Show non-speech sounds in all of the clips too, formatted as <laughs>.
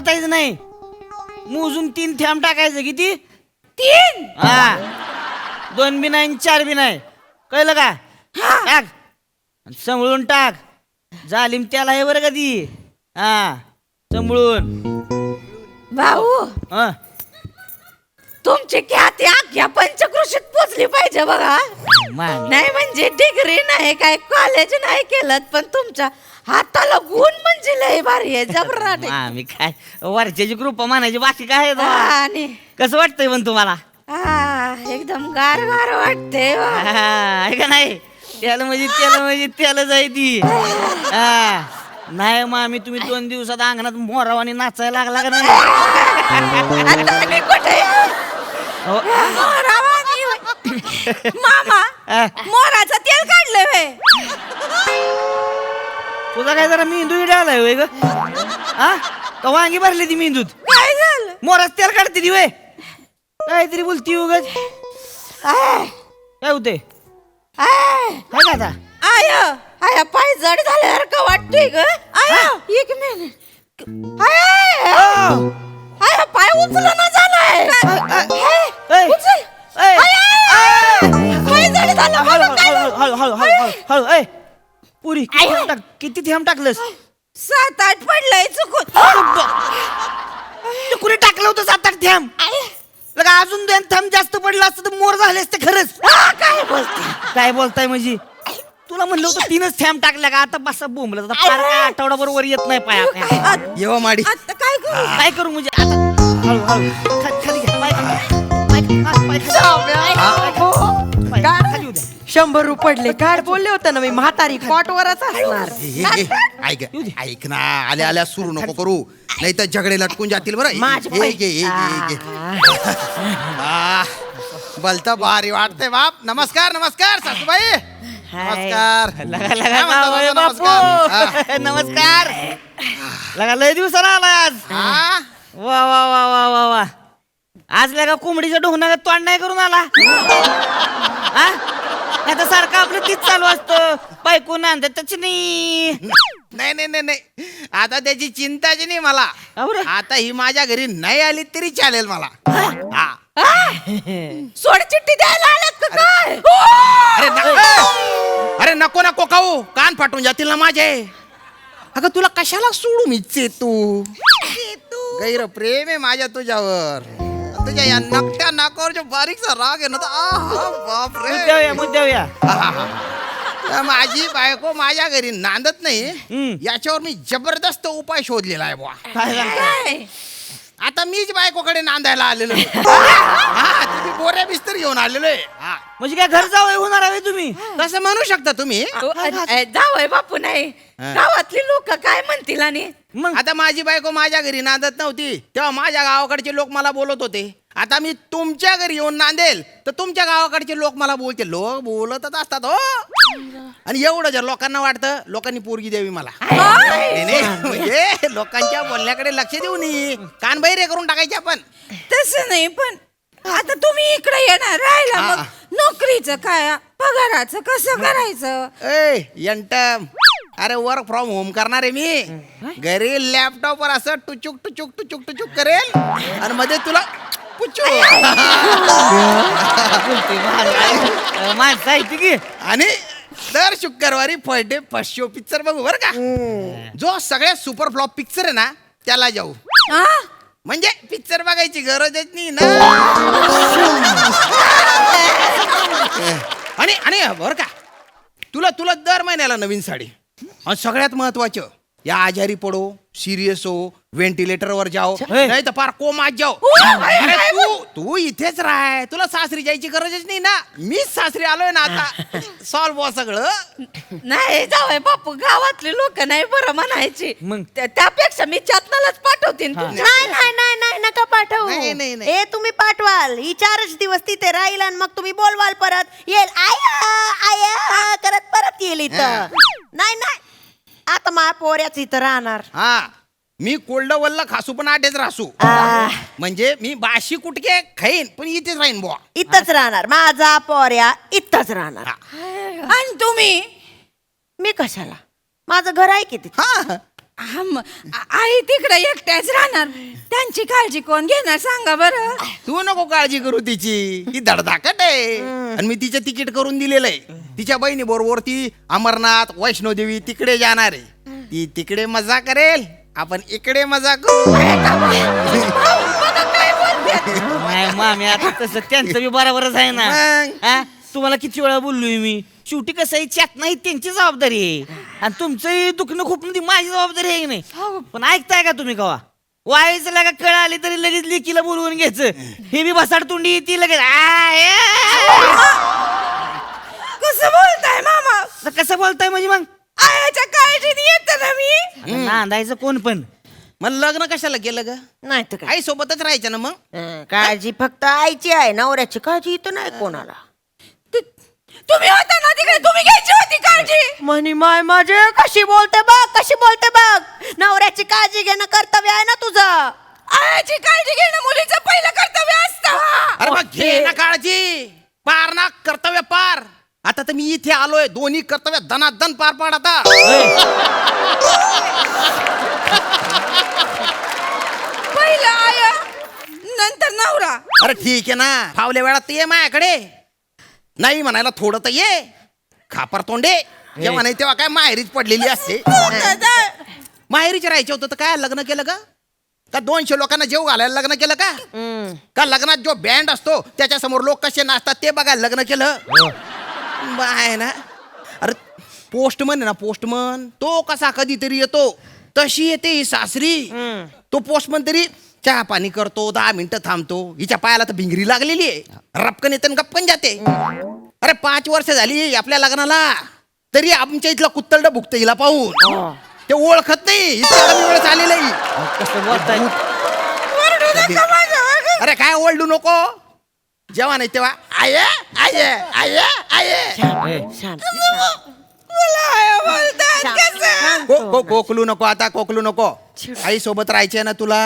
वाचायचं नाही. मोजून तीन थेंब टाकायचं. किती? तीन! हा. दोन बी नाही आणि चार बी नाही. कळलं का? टाक. आणि संभळून टाक. जालिम त्याला आहे बरं का ती? हा. संभळून. भाऊ हा. तुमची ख्याती अख्ख्या पंचकृषीत पोचली पाहिजे बघा. नाही म्हणजे डिग्री नाही काय कॉलेज नाही केलं पण तुमच्या हाताला गुण म्हणजे लय भारी आहे जबराट आहे. मामी काय? वरच्याची कृपा मानायची बाकी काय आहे तेव्हा? आणि? कसं वाटतंय पण तुम्हाला? हा एकदम गार गार वाटते हा, आहे का नाही? त्याला म्हणजे त्याला म्हणजे त्याला जाय ती. हा. नाही मामी तुम्ही दोन दिवसात अंगणात मोरावानी नाचायला लागला का नाही? कुठे. मामा हा. मोराचं तेल काढलं वे तुझा काय जरा मेंदू इडालाय होय ग? हा? का वांगी भरली ती मेंदूत? काय झालं? मोराच तेल काढते ती वय काहीतरी बोलती उगाच. आय, काय होते आय, काय का आता? आय आय पाय जड झाल्यासारखं वाटतोय ग? आय एक मिनिट. आय. आय पाय उचल ऐ, हळू पुरी किती थेंब टाकलंस सात आठ पडलंय चुकून कुणी टाकलं होतं सात आठ थेंब लगा अजून दोन थेंब जास्त पडलं असतं तर मोर झाले असते खरंच काय बोलते काय बोलताय म्हणजे तुला म्हणलं होतं तीनच थेंब टाकल्या का आता बसा बोंबलं आठवडाभर वर येत नाही पाया काय. येवा माडी काय करू काय करू म्हणजे आता हळू हळू खा- खाली घ्या. पाय खाली. पाय खाली. हा, पाय खाली. पाय खाली होऊ द्या. शंभर रुपये पडले. काय बोलले होते ना मी म्हातारी कॉटवरच असणार. ए, ए, ए, ऐक ऐक ना आल्या आल्या सुरू नको करू. नाही तर झगडे लटकून जातील बरं. माझे ए. आ, भलतं भारी वाटतंय बाप. नमस्कार नमस्कार सासूबाई. नमस्कार. लगा लगा काय म्हणता जावई बाबा, नमस्कार. बापू <laughs> नमस्कार. लगा लय दिवसाला आलाय आज. हा? वा वा वा वा वा वा. आज लगा कोंबडीच्या ढोंगणाला तोंड नाही करून आला. हा? सारखं आपलं तीच चालू असतं. बायको नांद त्याची नाही नाही नाही नाही नाही. आता त्याची चिंताच नाही मला. का बरं? आता ही माझ्या घरी नाही आली तरी चालेल मला. हा? सोड चिठ्ठी द्यायला आलात का काय? अरे नको. अरे नको नको खाऊ. कान फाटून जातील ना माझे. अगं तुला कशाला सोडू इच्छे तू? गैर प्रेम आहे माझ्या तुझ्यावर तुझ्या या नकट्या नाकावर जो बारीकसा राग आहे ना तो आहा, बापरे या. तर माझी बायको माझ्या घरी नांदत नाही. याच्यावर मी जबरदस्त उपाय शोधलेला आहे बुवा काय सांगता? काय आता मीच बायकोकडे नांदायला आलेलो आहे. <laughs> हा बोऱ्या बिस्तर घेऊन आलेलो आहे. हा. म्हणजे काय घर जावं होणार आहे तुम्ही? तसं म्हणू शकता तुम्ही. जावय बापू नाही. गावातली लोक काय म्हणतील आणि? मग? आता माझी बायको माझ्या घरी नांदत नव्हती. तेव्हा माझ्या गावाकडचे लोक मला बोलत होते. आता मी तुमच्या घरी येऊन नांदेल तर तुमच्या गावाकडचे लोक मला बोलते लोक बोलतच असतात हो. आणि एवढं जर लोकांना वाटतं लोकांनी पोरगी द्यावी मला. नाही, नाही, म्हणजे लोकांच्या बोलण्याकडे लक्ष देऊ नये. कान बहिरे करून टाकायचे आपण. तसं नाही पण आता तुम्ही इकडे येणार राहिला मग. हा. नोकरीचं काय? पगाराचं कसं करायचं? ए यंटम. अरे वर्क फ्रॉम होम करणार आहे मी. घरी लॅपटॉपवर असं टुचुक टुचुक टुचुक टुचुक करेल. आणि मध्ये तुला पुचू. माणसं की आणि दर शुक्रवारी first day first show picture बघू बरं का? जो सगळ्यात सुपर फ्लॉप पिक्चर आहे ना त्याला जाऊ. हा? म्हणजे पिक्चर बघायची गरजच नाही ना. <laughs> आणि आणि बरं का. तुला तुला दर महिन्याला नवीन साडी. आणि सगळ्यात महत्वाचं या आजारी पडो सिरियस हो व्हेंटिलेटर वर जाओ. हे. नाही तर फार कोमात जाओ. अरे तू तू इथेच राह. तुला सासरी जायची गरजच नाही ना. मीच सासरी आलोय ना आता. <laughs> सॉल्व हो सगळं. नाही जावय बापू गावातली लोक नाही बरं म्हणायची. मग? त्या- त्यापेक्षा मी चतनालाच पाठवतीन. तुमच्या. नाही नाही नाही नाही नका पाठवू. नाही, नाही, नाही. हे तुम्ही पाठवाल. ही चारच दिवस तिथे राहील आणि मग तुम्ही बोलवाल परत. येईल. आया आया करत परत येईल इथं. नाही आता मा पोऱ्याच इथं राहणार. हा मी कोल्ड वल्ल खासू पण आठेच रासू आ, म्हणजे मी बाशी कुटके खाईन पण इथेच राहीन बुवा. इथंच राहणार माझा पोऱ्या इथंच राहणार. आणि तुम्ही मी कशाला? माझं घर आहे की तिथे? हा. आ- आई तिकडे एकट्याच राहणार. त्यांची काळजी कोण घेणार सांगा बरं. तू नको काळजी करू तिची. ती धडधाकट आहे. आणि मी तिचं तिकीट करून दिलेलं आहे. तिच्या बहिणी बरोबर ती अमरनाथ वैष्णोदेवी तिकडे जाणार आहे. ती तिकडे मजा करेल. आपण इकडे मजा करू. नाही मामी आता तसं त्यांचं बी बरोबरच आहे ना. मग? हा? तुम्हाला किती वेळा बोललोय मी? शेवटी कसं आहे चॅट नाही त्यांची जबाबदारी आहे. आणि तुमचंही दुखणं खुपणं ती माझी जबाबदारी आहे की नाही? पण ऐकताय का तुम्ही कवा? वाईचं लागा कळ आली तरी लगेच लेकीला बोलवून घ्यायचं. हे बी बसाड तोंडी ती लगेच. कसं बोलताय मामा? तर कसं बोलताय म्हणजे मग? आयाच्या काळजीत येत ना मी. आता नांदायचं कोण पण. मग लग्न कशाला केलं ग? नाही तर काय? आई सोबतच राहायचं ना मग? हं, काळजी फक्त आईची आहे. नवऱ्याची काळजी इथं नाही कोणाला. तुम्ही होता ना तिकडे तुम्ही घ्यायची होती काळजी. म्हणी माय माझे कशी बोलते बघ कशी बोलते बघ. नवऱ्याची काळजी घेणं कर्तव्य आहे ना तुझं. आयाची काळजी घेणं मुलीचं पहिलं कर्तव्य असतं अरे मग घे ना काळजी. पार ना कर्तव्य पार. आता तर मी इथे आलोय दोन्ही कर्तव्य दनादन पार पाड आता. पहिलं आया नंतर नवरा. अरे ठीक आहे ना फावल्या वेळात ते ये माझ्याकडे. नाही म्हणायला थोडं तर ये. खापर तोंडे. जेव्हा नाही तेव्हा काय माहेरीच पडलेली असते? माहेरीच राहायचे होतं तर काय लग्न केलं का का दोनशे लोकांना जेव घालायला लग्न केलं का? का लग्नात जो बँड असतो त्याच्यासमोर लोक कसे नाचतात ते बघायला लग्न केलं? बाय ना? अरे पोस्टमन आहे ना पोस्टमन तो कसा कधीतरी येतो. तशी येते ही सासरी. तो पोस्टमन तरी चहा पाणी करतो दहा मिनिटं थांबतो. हिच्या पायाला तर भिंगरी लागलेली आहे. रपकन येते गपकन जाते. अरे पाच वर्ष झाली आपल्या लग्नाला. तरी आमच्या इथला कुत्तलड भुकतं हिला पाहून. ते ओळखत नाही. वेळ चालेलं बोलताय अरे काय ओळडू नको? जेव्हा नाही तेव्हा आय आय आय आय. कोकलू नको आता कोकलू नको. आई सोबत राहायचे ना तुला?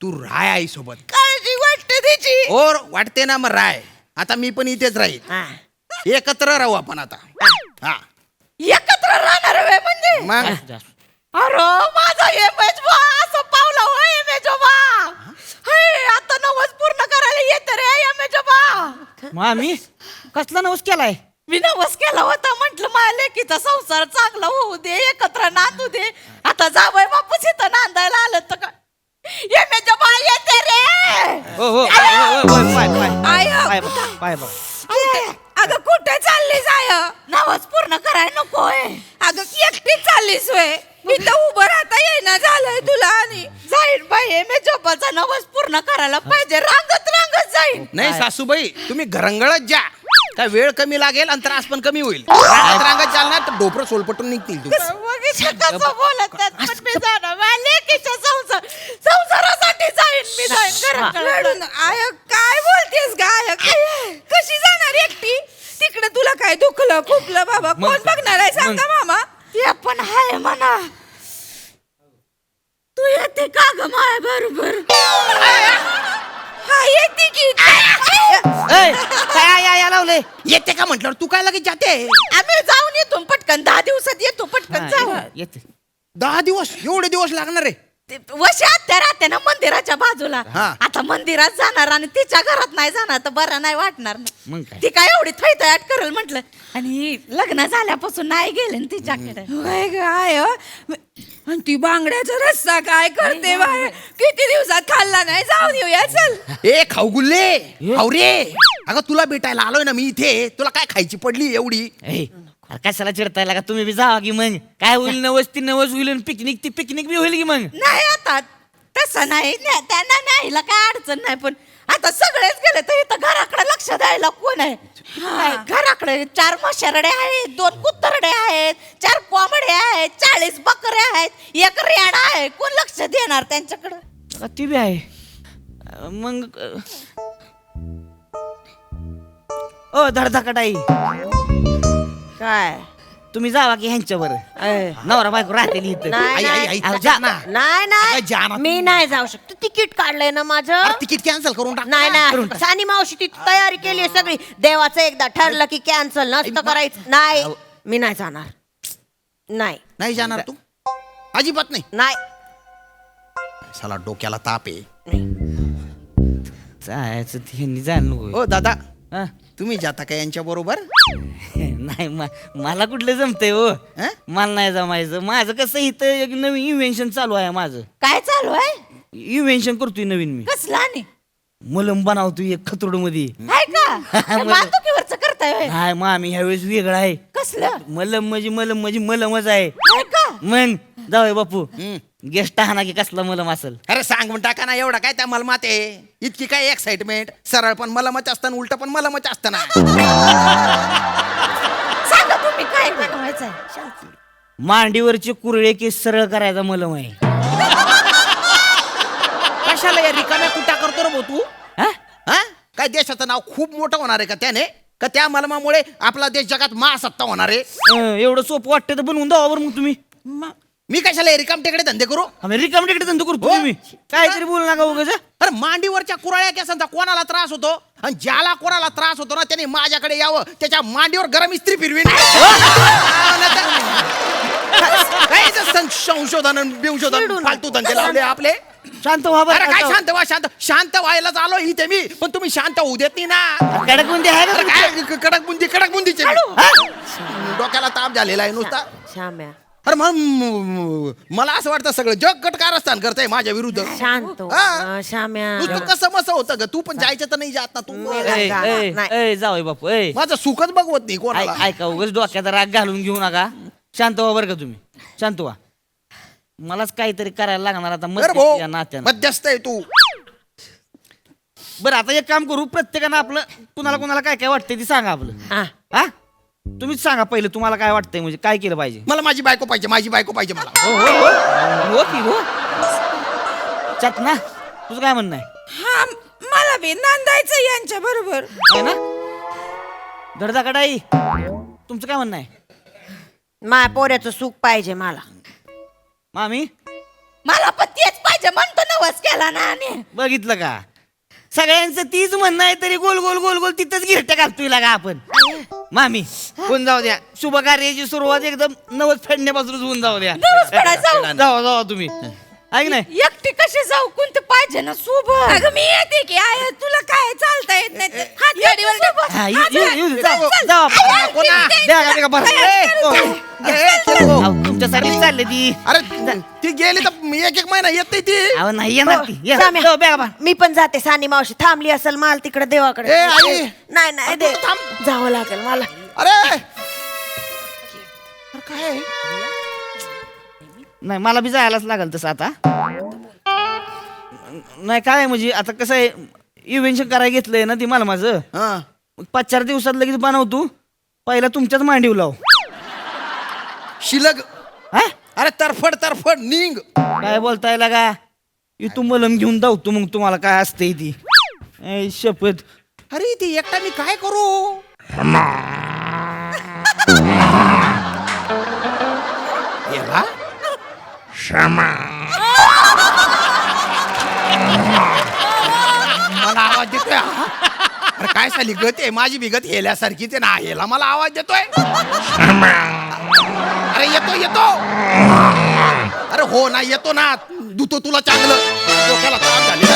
तू राय आई सोबत काळजी वाटते तिची. और वाटते ना मग राय. आता मी पण इथेच राहील. हा. एकत्र राहू आपण आता. हा. एकत्र राहणार वे म्हणजे? मग? अरे माझा एमएच बा असं पावला हो एमएच बा. हे आता नवस पूर्ण करायला येत रे एमएच बा. मामी कसला नवस केलाय? मी नवस केला होता म्हंटल माझ्या लेकीचा संसार चांगला होऊ दे एकत्र नांदू दे. आता जावय बापूस इथं नांदायला पाय बघ, अगं कुठे चाललीस आय? नवस पूर्ण करायला नकोय. अगं एकटीच चाललीस वय इथं उभं राहता येईना झालंय तुला आणि जाईन बाई मी झोपाचा नवस पूर्ण करायला पाहिजे. रांगत रांगत जाईन. नाही सासूबाई तुम्ही घरंगळत जा. काय वेळ कमी लागेल आणि त्रास पण कमी होईल. रांगत रांगत जाल ना तर डोपरं सोलपटून निघतील तू कसं बोलत जाणार. लेकीच्या संसार जाईन मी जाईन घराकडे आय काय बोलतेस गाय कशी जाणार एकटी? तिकडे तुला काय दुखलं खुपलं बाबा? मग कोण? बघणार आहे? सांगा मामा. ते पण आहे म्हणा. तू येते का ग माया बरोबर? हा येते की. ए, काय या या लावले येते का म्हटलं तू काय लगेच जाते? आम्ही जाऊन येतो पटकन. दहा दिवसात येतो पटकन जाऊ. येते. दहा दिवस? एवढे दिवस लागणार आहे? वशात त्या राहते ना मंदिराच्या बाजूला. हा. आता मंदिरात जाणार आणि तिच्या घरात नाही जाणार तर बरं नाही वाटणार ना. मग काय? ती काय एवढी थैथयाट करेल म्हटलं. आणि लग्न झाल्यापासून नाही गेले ना तिच्याकडे. काय आणि ती बांगड्याचा रस्सा काय करते बाय किती दिवसात खाल्ला नाही? जाऊन येऊया चल. ए खाऊगुल्ले खाऊ रे. अगं तुला भेटायला आलोय ना मी इथे. तुला काय खायची पडली एवढी? ए, अरे कशाला चिडताय लागा तुम्ही बी जावा की मग. काय होईल नवस ती नवस होईल पिकनिक ती पिकनिक बी होईल की मग? नाही आता. तसं नाही. नाही, त्यांना नाहीला काय अडचण नाही पण आता सगळेच गेले तर इथं घराकडे लक्ष द्यायला कोण आहे? काय, घराकडे चार मशारडे आहेत दोन कुत्तरडे आहेत चार कोंबडे आहेत चाळीस बकरे आहेत एक रेडा आहे. कोण लक्ष देणार त्यांच्याकडे? अ, ती बी आहे. अ, मग अ, ओ धडधाकटाई काय? तुम्ही जावा की ह्यांच्यावर. नवरा बायको राहते इथं. नाही, आई आई आई अहो, जा जा. ना. नाही अगं, जा ना नाही तू. मी नाही जाऊ शकतो. तिकीट काढलंय ना माझं. अरे तिकीट कॅन्सल करून टाक नाही करून नाही. टाक. सानी मावशी ती तयारी केली सगळी. देवाचं एकदा ठरलं की कॅन्सल नसतं करायचं. नाही. मी नाही जाणार. नाही. नाही जाणार तू? अजिबात नाही. नाही. साला डोक्याला ताप आहे. जायचं ते ह्यांनी जायला नको. हो दादा. हा? तुम्ही जाता का यांच्या बरोबर? <laughs> नाही मला कुठलं जमतंय हो? हं? मला नाही जमायचं. माझं कसं इथं एक नवीन इन्व्हेन्शन चालू आहे माझं. काय चालू आहे? इन्व्हेन्शन करतोय नवीन मी. कसला मलम बनवतोय एक खतरोडमध्ये आहे का <laughs> मातुकीवरच करताय होय? हाय मग आम्ही ह्यावेळेस वेगळं आहे. कसलं? मलम म्हणजे मलम म्हणजे मलमच आहे. आहे का? मग जाऊया बापू. हं. गेस्ट हा ना की कसला मलम असेल. अरे सांगून टाका ना एवढा काय त्या मलमात आहे? इतकी काय एक्साइटमेंट सरळ पण मलमच असतं उलट पण मलमच असतं <laughs> काय बनवायचंय मांडीवरचे कुरळे केस सरळ करायचा मलम आहे. कशाला या रिकाम्या कुटा करतो रे भाऊ तू? हा? हा? काय देशाचं नाव खूप मोठं होणार आहे का त्याने? का त्या मलमामुळे आपला देश जगात महासत्ता होणार आहे? अं, एवढं सोपं वाटतं तर बनवून द्यावर मग तुम्ही. मी कशाला रिकाम टेकडे धंदे करू? आम्ही रिकाम तिकडे धंदो करतो हो. तुम्ही काहीतरी बोलू नका उगाच. अरे मांडीवरच्या कुराळ्या केसांचा कोणाला त्रास होतो? आणि ज्याला कोणाला त्रास होतो ना त्याने माझ्याकडे यावं. त्याच्या मांडीवर गरम इस्त्री फिरवी <laughs> काय याचं सं- संशोधन फालतू धंदे लावले आपले? शांत व्हा अरे काय बरं शांत व्हा शांत शांत व्हायला आलो इथे मी. पण तुम्ही शांत होऊ देत नाही ना. कडक कोणते आहे अरे काय कडक बुंदी कडक बुंदीचे मी. हा? डोक्याला ताप झालेला आहे नुसता. श्याम्या. अरे मग मला असं वाटतं सगळं जग कट कारस्थान करतंय माझ्या विरुद्ध. शांत हो. हा. अं, श्याम्या नुसतं कसं मस होतं ग? तू पण जायचं तर नाही जात ना तू नाही. नाही. जाऊ बापू ए. माझं सुखच बघवत नाही कोणाला. ऐ- ऐका उगाच डोक्यात राग घालून घेऊ नका. शांत व्हा बरं का तुम्ही? शांत व्हा. मलाच काहीतरी करायला लागणार आता बरं मध्यस्थी या भाऊ नात्यानं. मध्यस्थ आहे तू. बरं आता एक काम करू प्रत्येकानं आपलं कुणाला कुणाला काय काय वाटतंय ते सांगा आपलं. हा. हा? तुम्हीच सांगा पहिलं तुम्हाला काय वाटतंय? म्हणजे काय केलं पाहिजे? मला माझी बायको पाहिजे माझी बायको पाहिजे मला. हो हो हो. हो की हो. चत ना तुझं काय म्हणणं आहे? हा मला बी नांदायचं यांच्या बरोबर. आहे ना? धडधा कडाई तुमचं काय म्हणणं आहे? माझ्या पोऱ्याचं सुख पाहिजे मला. मामी? मला पण तेच पाहिजे म्हणतो नवस केला ना आणि बघितलं का? सगळ्यांचं तीच म्हणणं आहे तरी गोल गोल गोल गोल तिथंच गिरट्या घालतोय का आपण. मामी कोण जाऊ द्या. शुभ कार्याची सुरुवात एकदम नवस फेडण्यापासूनच होऊन जाऊ द्या. नवस जाऊ. <laughs> जावा तुम्ही. ऐक नाही? एकटी कशी जाऊ? कोणतं पाहिजे ना सोबत? अगं मी येते की. आय तुला काय चालता येत नाही? तुमच्यासाठी चालले ती अरे ती गेली तर एक एक महिना येत नाही ती अहो नाही येणार ती ये. श्याम्या, जाऊ, बॅगा बांध. मी पण जाते सानी मावशी. थांबली असेल माल तिकडे देवाकडे. ए, आई. नाही नाही दे. जावं लागेल मला. अरे! अरे काय नाही मला बी जायलाच लागेल तसं आता. नाही काय आहे म्हणजे आता कसं आहे इव्हेंशन करायला घेतलंय ना ती मला माझं. हा. मग पाच चार दिवसात लगेच बनवतो पहिला तुमच्याच मांडीव लाव. शिलग. हा? अरे तरफड तरफड निंग. काय बोलताय लागा? इथून मलम घेऊन धावतो मग तुम्हाला काय असते ती. ऐ, शपथ. अरे ती एकटा मी काय करू? याला? मला आवाज देतोय हा? अरे काय साली गत आहे? माझी बी गत ते ना हेला मला आवाज देतोय. अरे येतो येतो. अरे हो ना येतो ना. दुतो तुला चांगलं. डोक्याला त्रास झाली